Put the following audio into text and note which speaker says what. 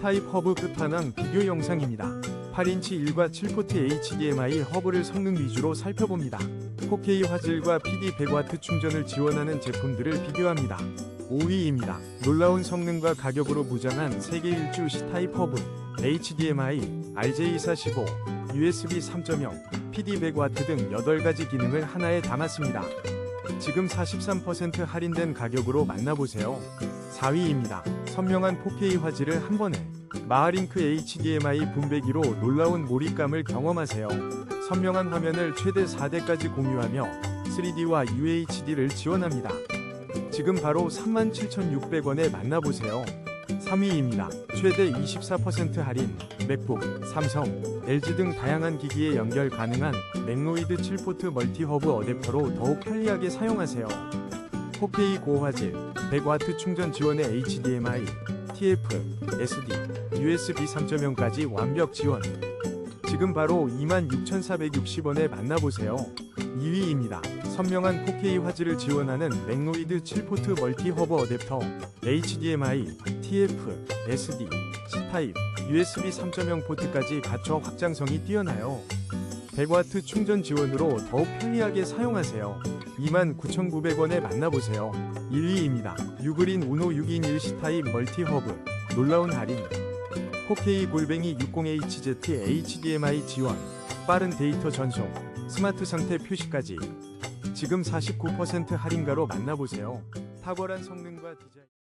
Speaker 1: C타입 허브 끝판왕 비교 영상입니다. 8인치 1과 7포트 HDMI 허브를 성능 위주로 살펴봅니다. 4K 화질과 PD 100W 충전을 지원하는 제품들을 비교합니다. 5위입니다. 놀라운 성능과 가격으로 무장한 세계 일주 C타입 허브, HDMI, RJ245, USB 3.0, PD 100W 등 8가지 기능을 하나에 담았습니다. 지금 43% 할인된 가격으로 만나보세요. 4위입니다. 선명한 4K 화질을 한 번에 마하링크 HDMI 분배기로 놀라운 몰입감을 경험하세요. 선명한 화면을 최대 4대까지 공유하며 3D와 UHD를 지원합니다. 지금 바로 37,600원에 만나보세요. 3위입니다. 최대 24% 할인, 맥북, 삼성, LG 등 다양한 기기에 연결 가능한 맥로이드 7포트 멀티허브 어댑터로 더욱 편리하게 사용하세요. 4K 고화질, 100W 충전 지원의 HDMI, TF, SD, USB 3.0까지 완벽 지원. 지금 바로 26,460원에 만나보세요. 2위입니다. 선명한 4K 화질을 지원하는 맥로이드 7포트 멀티 허브 어댑터, HDMI, TF, SD, C타입, USB 3.0 포트까지 갖춰 확장성이 뛰어나요. 100W 충전 지원으로 더욱 편리하게 사용하세요. 29,900원에 만나보세요. 1위입니다. 유그린 우노 6인 1C타입 멀티 허브, 놀라운 할인. 4K 골뱅이 60HZ HDMI 지원, 빠른 데이터 전송, 스마트 상태 표시까지. 지금 49% 할인가로 만나보세요. 탁월한 성능과 디자인.